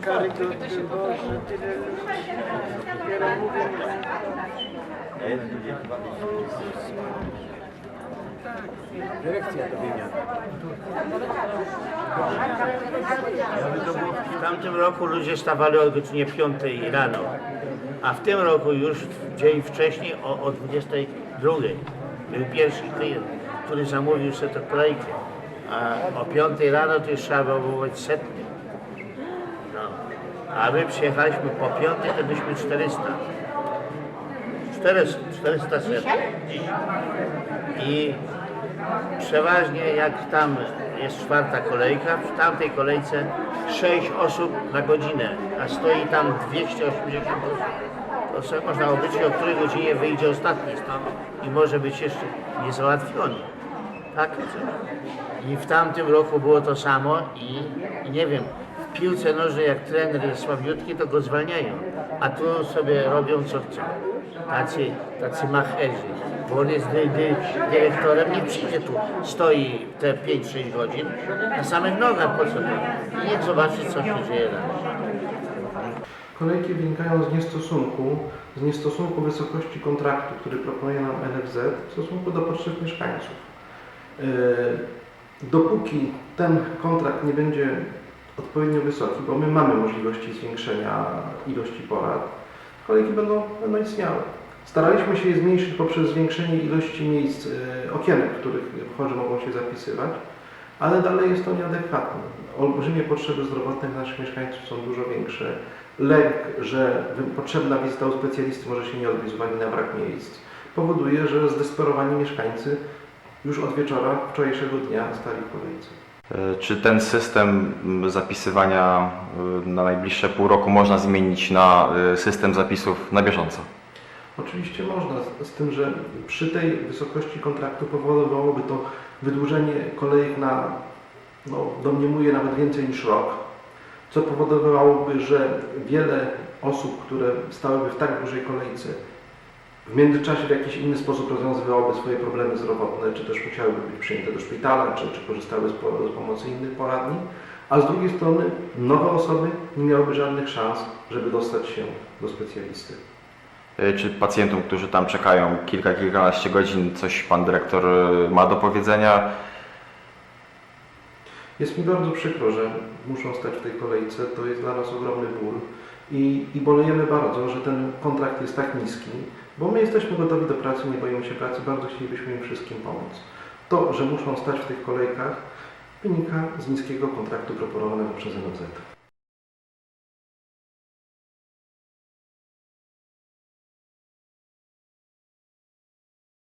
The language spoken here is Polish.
karygodny, Boże, Dyrekcja dobienia. W tamtym roku ludzie stawali o godzinie 5 rano, a w tym roku już dzień wcześniej o, o 22. Był pierwszy klient, który zamówił sobie tę kolejkę. A o 5 rano to już trzeba było być setny. A my przyjechaliśmy po 5, to byliśmy 400. 400, 400 setnych dziś. I przeważnie jak tam jest czwarta kolejka, w tamtej kolejce 6 osób na godzinę, a stoi tam 280 osób. To sobie można obliczyć, o której godzinie wyjdzie ostatni stąd i może być jeszcze niezałatwiony. Tak? I w tamtym roku było to samo i, i nie wiem, w piłce nożnej jak trener jest słabiutki, to go zwalniają, a tu sobie robią co chcą. Tacy, tacy macherzy, bo on jest dy, dy, dyrektorem, nie przyjdzie tu, stoi te 5-6 godzin na samych nogach po sobie i niech zobaczy co się dzieje dalej. Kolejki wynikają z niestosunku, z niestosunku wysokości kontraktu, który proponuje nam NFZ w stosunku do potrzeb mieszkańców. Yy, Dopóki ten kontrakt nie będzie odpowiednio wysoki, bo my mamy możliwości zwiększenia ilości porad, kolejki będą, będą istniały. Staraliśmy się je zmniejszyć poprzez zwiększenie ilości miejsc, yy, okienek, w których chorzy mogą się zapisywać, ale dalej jest to nieadekwatne. Olbrzymie potrzeby zdrowotne naszych mieszkańców są dużo większe. Lęk, że potrzebna wizyta u specjalisty może się nie odbyć z uwagi na brak miejsc, powoduje, że zdesperowani mieszkańcy już od wieczora wczorajszego dnia stali w kolejce. E, Czy ten system m, zapisywania e, na najbliższe pół roku można zmienić na e, system zapisów na bieżąco? Oczywiście można, z, tym, że przy tej wysokości kontraktu powodowałoby to wydłużenie kolejek na, no, domniemuję, nawet więcej niż rok, co powodowałoby, że wiele osób, które stałyby w tak dużej kolejce, w międzyczasie w jakiś inny sposób rozwiązywałyby swoje problemy zdrowotne, czy też musiałyby być przyjęte do szpitala, czy, czy korzystały z, po, z pomocy innych poradni, a z drugiej strony nowe osoby nie miałyby żadnych szans, żeby dostać się do specjalisty. E, Czy pacjentom, którzy tam czekają kilka, kilkanaście godzin, coś pan dyrektor e, ma do powiedzenia? Jest mi bardzo przykro, że muszą stać w tej kolejce. To jest dla nas ogromny ból i, i bolejemy bardzo, że ten kontrakt jest tak niski, bo my jesteśmy gotowi do pracy, nie boimy się pracy, bardzo chcielibyśmy im wszystkim pomóc. To, że muszą stać w tych kolejkach, wynika z niskiego kontraktu proponowanego przez NFZ.